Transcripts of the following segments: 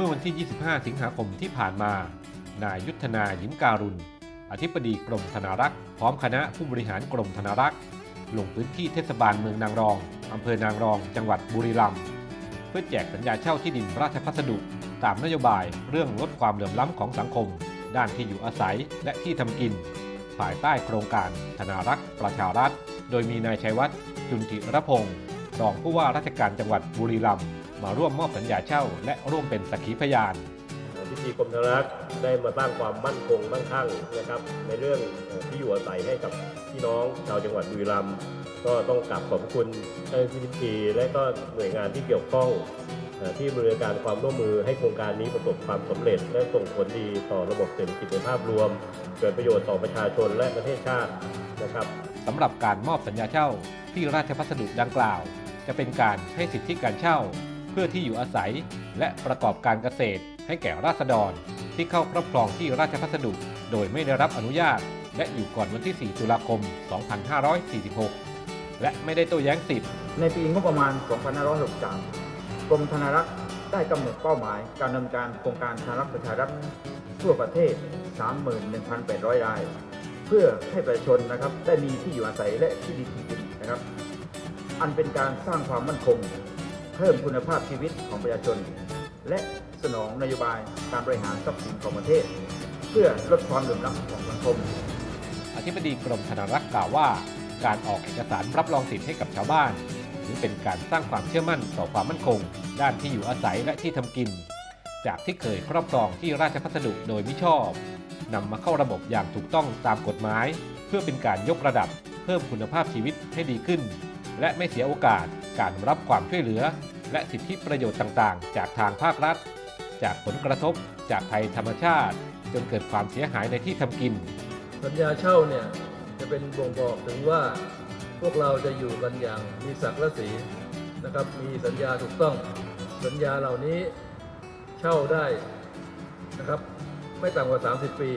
15สิงหาคมที่ผ่านมา นายยุทธนายิ้มการุณ อธิบดีกรมธนารักษ์ พร้อมคณะผู้บริหารกรมธนารักษ์ ลงพื้นที่เทศบาลเมืองนางรอง อำเภอนางรอง จังหวัดบุรีรัมย์ เพื่อแจกสัญญาเช่าที่ดินราชพัสดุ ตามนโยบายเรื่องลดความเหลื่อมล้ำของสังคม ด้านที่อยู่อาศัยและที่ทำกิน ภายใต้โครงการธนารักษ์ประชารัฐ โดยมีนายชัยวัฒน์จุนจิรพงศ์รองผู้ว่าราชการจังหวัดบุรีรัมย์ มาร่วมมอบสัญญาเช่า และร่วมเป็นสักขีพยานพิธีกรมธนารักษ์ได้มาสร้างความมั่นคงมั่งคั่งนะครับในเรื่องเอ่อที่อยู่อาศัยให้กับพี่น้องชาวจังหวัดบุรีรัมย์ก็ต้องกลับขอบคุณเจ้าหน้าที่พิธีและก็หน่วยงานที่เกี่ยวข้องเอ่อที่บริการความร่วมมือให้โครงการนี้ประสบความสำเร็จ และส่งผลดีต่อระบบเศรษฐกิจในภาพรวม เกิดประโยชน์ต่อประชาชนและประเทศชาตินะครับสำหรับการมอบสัญญาเช่าที่ราชพัสดุดังกล่าว จะเป็นการให้สิทธิการเช่า เพื่อที่อยู่อาศัย และประกอบการเกษตร ให้แก่ราษฎร ที่เข้าครอบครองที่ราชพัสดุ โดยไม่ได้รับอนุญาต และอยู่ก่อนวันที่ 4 ตุลาคม 2546 และไม่ได้โต้แย้งสิทธิในปีงบประมาณ 2563 กรมธนารักษ์ได้กำหนดเป้าหมายการดำเนินการโครงการธนารักษ์ประชารัฐทั่วประเทศ 31,800 ราย เพื่อให้ประชาชนนะครับได้มีที่อยู่อาศัยและที่ดินที่ดินนะครับ อันเป็นการสร้างความมั่นคง พิ่มคุณภาพชีวิตของประชาชน และสนองนโยบายการบริหารทรัพย์สินของประเทศ เพื่อลดความเหลื่อมล้ำของสังคม อธิบดีกรมธนารักษ์กล่าวว่า การออกเอกสารรับรองสิทธิ์ให้กับชาวบ้าน ถือเป็นการสร้างความเชื่อมั่นต่อความมั่นคง ด้านที่อยู่อาศัยและที่ทำกิน จากที่เคยครอบครองที่ราชพัสดุโดยมิชอบนำมาเข้าระบบอย่างถูกต้องตามกฎหมาย เพื่อเป็นการยกระดับเพิ่มคุณภาพชีวิตให้ดีขึ้น และไม่เสียโอกาสการรับความช่วยเหลือ และสิทธิประโยชน์ต่างๆ จากทางภาครัฐ จากผลกระทบจากภัยธรรมชาติ จนเกิดความเสียหายในที่ทำกิน สัญญาเช่าเนี่ยจะเป็นบ่งบอกถึงว่าพวกเราจะอยู่กันอย่างมีศักดิ์และศรีนะครับ มีสัญญาถูกต้อง สัญญาเหล่านี้เช่าได้นะครับ ไม่ต่ำกว่า 30 ปี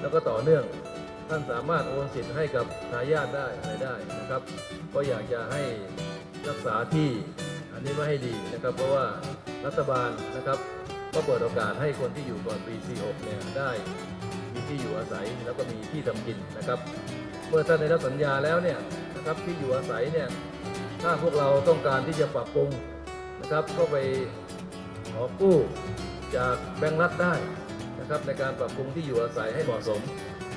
แล้วก็ต่อเนื่อง ท่านสามารถโอนสิทธิ์ให้กับทายาทได้อะไรได้นะครับ ก็อยากจะให้รักษาที่อันนี้ไม่ให้ดีนะครับ เพราะว่ารัฐบาลนะครับ ก็เปิดโอกาสให้คนที่อยู่ก่อนปี 46 เนี่ยได้มีที่อยู่อาศัยแล้วก็มีที่ทำกินนะครับ เมื่อท่านได้รับสัญญาแล้วเนี่ยนะครับที่อยู่อาศัยเนี่ยถ้าพวกเราต้องการที่จะปรับปรุงนะครับก็ไปขอกู้จากแบงก์รัฐได้นะครับในการปรับปรุงที่อยู่อาศัยให้เหมาะสม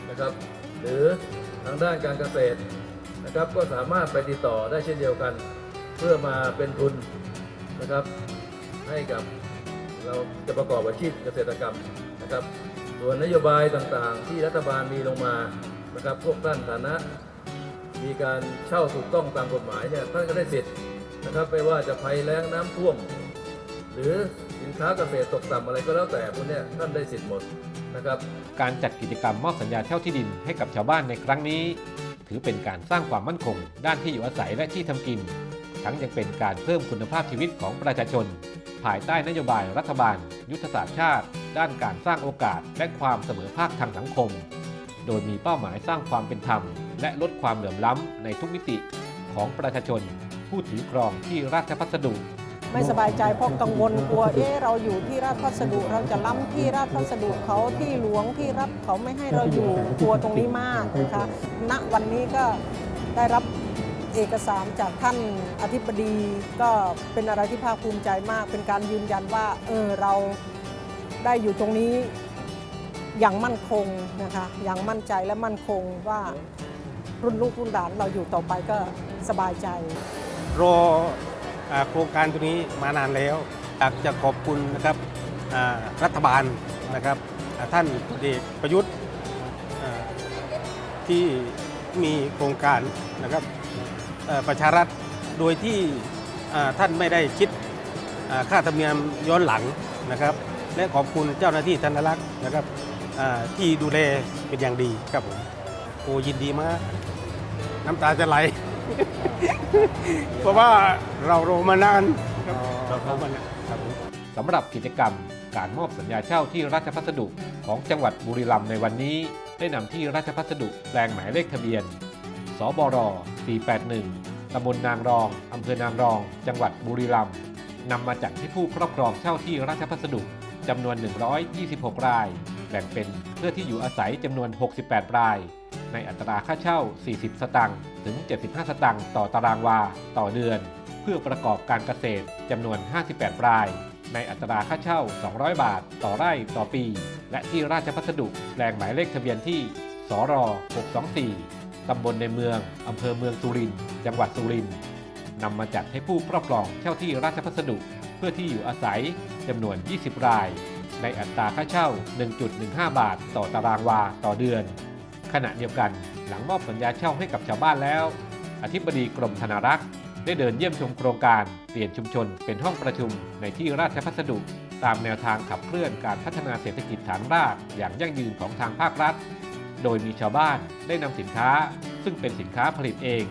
นะครับ หรือทางด้านการเกษตรนะครับ ก็สามารถไปติดต่อได้เช่นเดียวกัน เพื่อมาเป็นทุนนะครับ ให้กับเราจะประกอบอาชีพเกษตรกรรมนะครับ ส่วนนโยบายต่างๆ ที่รัฐบาลมีลงมานะครับพวกท่านฐานะ มีการเช่าถูกต้องตามกฎหมายเนี่ยท่านก็ได้สิทธิ์นะครับไม่ว่าจะภัยแล้งน้ำท่วม หรือสินค้าเกษตรตกต่ำอะไรก็แล้วแต่พวกเนี้ยท่านได้สิทธิ์หมด นะครับ การจัดกิจกรรมมอบสัญญาเช่าที่ดินให้กับชาวบ้านในครั้งนี้ ถือเป็นการสร้างความมั่นคง ด้านที่อยู่อาศัยและที่ทำกิน ทั้งยังเป็นการเพิ่มคุณภาพชีวิตของประชาชน ภายใต้นโยบายรัฐบาล ยุทธศาสตร์ชาติ ด้านการสร้างโอกาสและความเสมอภาคทางสังคม โดยมีเป้าหมายสร้างความเป็นธรรม และลดความเหลื่อมล้ำในทุกมิติของประชาชน ผู้ถือครองที่ราชพัสดุ ไม่สบายใจเพราะกังวลกลัวเอ๊ะเราอยู่ที่ราชพัสดุเราจะล้ำที่ราชพัสดุเขาที่หลวงที่รัฐเขาไม่ให้เราอยู่กลัวตรงนี้มากนะคะณวันนี้ก็ได้รับเอกสารจากท่านอธิบดีก็เป็นอะไรที่ภาคภูมิใจมาก เป็นการยืนยันว่าเออเราได้อยู่ตรงนี้อย่างมั่นคงนะคะอย่างมั่นใจและมั่นคงว่ารุ่นลูกรุ่นหลานเราอยู่ต่อไปก็สบายใจ รอ โครงการตัวนี้มานานแล้วอยากจะขอบคุณนะครับรัฐบาลนะครับท่านพลเอกประยุทธ์ที่มีโครงการนะครับประชารัฐโดยที่ท่านไม่ได้คิดค่าธรรมเนียมย้อนหลังนะครับ และขอบคุณเจ้าหน้าที่ธนรักษ์นะครับที่ดูแลเป็นอย่างดีครับผมโอ้ยินดีมาก น้ำตาจะไหล เพราะว่าเรารอมานานครับเรารอมานานครับผมสำหรับกิจกรรมการมอบสัญญาเช่าที่ราชพัสดุของจังหวัดบุรีรัมย์ในวันนี้ ได้นำที่ราชพัสดุแปลงหมายเลขทะเบียน สบร 481 ตำบลนางรอง อำเภอนางรอง จังหวัดบุรีรัมย์นำมาจัดให้ผู้ครอบครองเช่าที่ราชพัสดุจำนวน 126 ราย แบ่งเป็นเพื่อที่อยู่อาศัยจำนวน 68 ราย ในอัตราค่าเช่า 40 สตางค์ถึง 75 สตางค์ต่อตารางวา ต่อเดือน เพื่อประกอบการเกษตรจำนวน 58 ราย ในอัตราค่าเช่า 200 บาท ต่อไร่ต่อปี และที่ราชพัสดุแปลงหมายเลขทะเบียนที่สร624 ตำบลในเมือง อำเภอเมืองสุรินทร์จังหวัดสุรินทร์นำมาจัดให้ผู้ครอบครองเช่าที่ราชพัสดุเพื่อที่อยู่อาศัยจำนวน 20 ราย ในอัตราค่าเช่า 1.15 บาท ต่อตารางวาต่อเดือน ขณะเดียวกันหลังมอบสัญญาเช่าให้กับชาวบ้านแล้ว อธิบดีกรมธนารักษ์ได้เดินเยี่ยมชมโครงการเปลี่ยนชุมชนเป็นห้องประชุมในที่ราชพัสดุ ตามแนวทางขับเคลื่อนการพัฒนาเศรษฐกิจฐานรากอย่างยั่งยืนของทางภาครัฐ โดยมีชาวบ้านได้นำสินค้า ซึ่งเป็นสินค้าผลิตเอง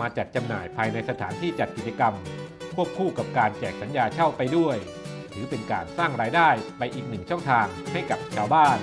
มาจัดจำหน่ายภายในสถานที่จัดกิจกรรม ควบคู่กับการแจกสัญญาเช่าไปด้วย ถือเป็นการสร้างรายได้ไปอีกหนึ่งช่องทางให้กับชาวบ้าน